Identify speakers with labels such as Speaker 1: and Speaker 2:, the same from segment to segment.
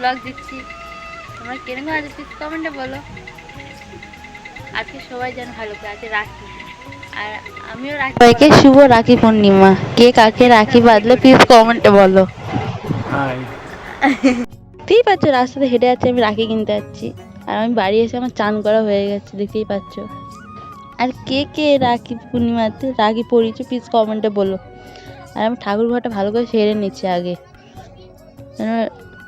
Speaker 1: Blog দিচ্ছি। তোমরা কীরকম আছে প্লিজ কমেন্টে বলো। আজকে সবাই যেন ভালো করে আছে রাখি। আর আমিও রাখি। সবাইকে শুভ রাখি পূর্ণিমা। কে কাকে রাখি বাঁধলে প্লিজ কমেন্টে বলো।
Speaker 2: হাই
Speaker 1: দেখতেই পাচ্ছ রাস্তাতে হেঁটে যাচ্ছে আমি রাখি কিনতে যাচ্ছি। আর আমি বাড়ি এসে আমার চান করা হয়ে গেছে দেখতেই পাচ্ছ। আর কে কে রাখি পূর্ণিমাতে রাখি পড়িয়েছে প্লিজ কমেন্টে বলো। আর আমি ঠাকুর ঘরটা ভালো করে সেরে নিচ্ছি আগে।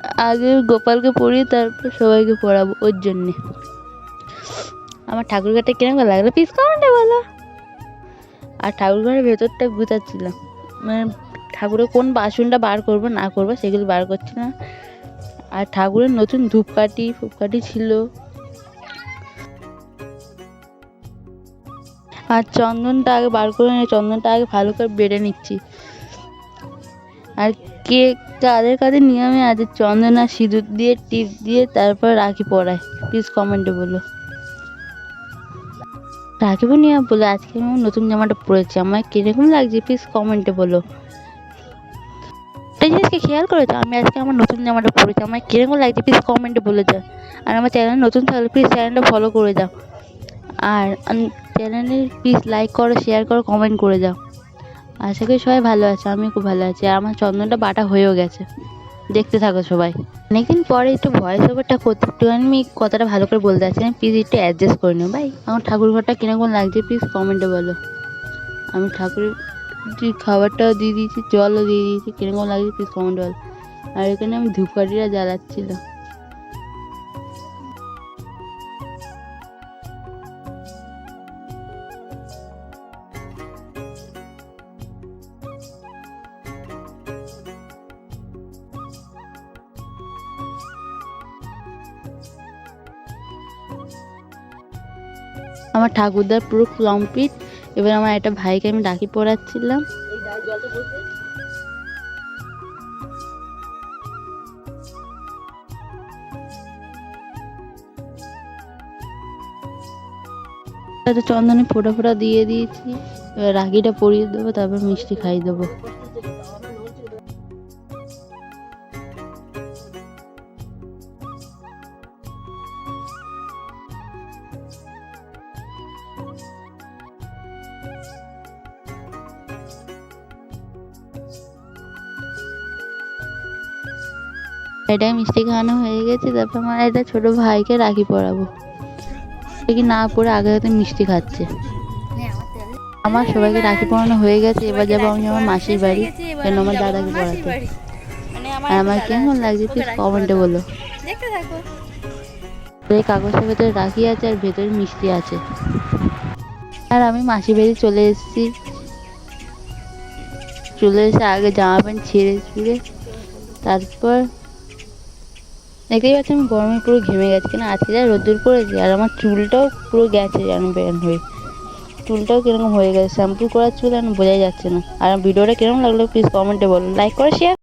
Speaker 1: আগে গোপালকে পড়িয়ে তারপর সবাইকে পড়াবো ওর জন্যে। আমার ঠাকুর ঘরটা কীরকম লাগল? পিস কমেন্টে বলো। আর ঠাকুর ঘরের ভেতরটা গুছাচ্ছিলাম। মানে ঠাকুরের কোন বাসনটা বার করব, না করব সেগুলো বার করছি না। আর ঠাকুরের নতুন ধূপকাঠি, ফুপকাঠি ছিল। আর চন্দনটা আগে বার করে নিয়ে চন্দনটা আগে ভালো করে বেড়ে নিচ্ছি। আর কে কাদের কাদের নিয়মে আছে চন্দনা সিঁদুর দিয়ে, টিপ দিয়ে তারপর রাখি পরায়। প্লিজ কমেন্টে বলো। রাখি পূর্ণিমা বলে আজকে আমি নতুন জামাটা পরেছি। আমার কীরকম লাগছে? প্লিজ কমেন্টে বলো। একটা জিনিসকে খেয়াল করেছ আমি আজকে আমার নতুন জামাটা পরেছি। আমার কীরকম লাগছে? প্লিজ কমেন্টে বলে যাও। আর আমার চ্যানেল নতুন থাকলে প্লিজ চ্যানেলটা ফলো করে যাও। আর চ্যানেলে প্লিজ লাইক করো শেয়ার করো কমেন্ট করে যাও। আশা করি সবাই ভালো আছে আমি খুব ভালো আছি। আর আমার চন্দনটা বাটা হয়েও গেছে। দেখতে থাকো সবাই। অনেকদিন পরে একটু ভয়েস ওভারটা করতে, একটু আমি কথাটা ভালো করে বলতে চাচ্ছি প্লিজ একটু অ্যাডজাস্ট করে নিও। ভাই, আমার ঠাকুর ঘরটা কীরকম লাগছে প্লিজ কমেন্টে বলো। আমি ঠাকুরের যে খাবারটাও দিয়ে দিয়েছি, জলও দিয়ে দিয়েছি, কীরকম লাগছে প্লিজ কমেন্ট বলো। আর এখানে আমি ধূপকাঠিটা জ্বালাচ্ছিল আমার ঠাকুরদার পুরো কমপ্লিট। এবার আমার একটা ভাইকে আমি রাখি পড়াচ্ছিলাম। চন্দনে ফোটা ফোটা দিয়ে দিয়েছি। এবার রাখিটা পরিয়ে দেবো, তারপর মিষ্টি খাইয়ে দেবো। এটা মিষ্টি খাওয়ানো হয়ে গেছে তারপর আমার একটা ছোট ভাইকে রাখি পরাবো। কি না পরে আগে হয়তো মিষ্টি খাচ্ছে। আমার সবাইকে রাখি পরানো হয়ে গেছে এবার যাব আমি আমার মাসির বাড়ি কেন আমার দাদাকে পড়াতে। আর আমার কেমন লাগছে প্লিজ কমেন্টে বলো। এই কাগজের ভেতরে রাখি আছে আর ভেতরে মিষ্টি আছে। আর আমি মাসির বাড়ি চলে এসেছি। চলে এসে আগে জামা প্যান্ট ছিঁড়ে ছুড়ে তারপর দেখতেই পাচ্ছি আমি গরমে পুরো ঘেমে গেছি কেন? আজকে যা রোদ্দুর পড়েছে, আর আমার চুলটাও পুরো গেছে যেন বেরান হয়ে। চুলটাও কীরকম হয়ে গেছে, শ্যাম্পু করার চুল এখন বোঝাই যাচ্ছে না। আর ভিডিওটা কীরকম লাগল প্লিজ কমেন্টে বলুন। লাইক করে শেয়ার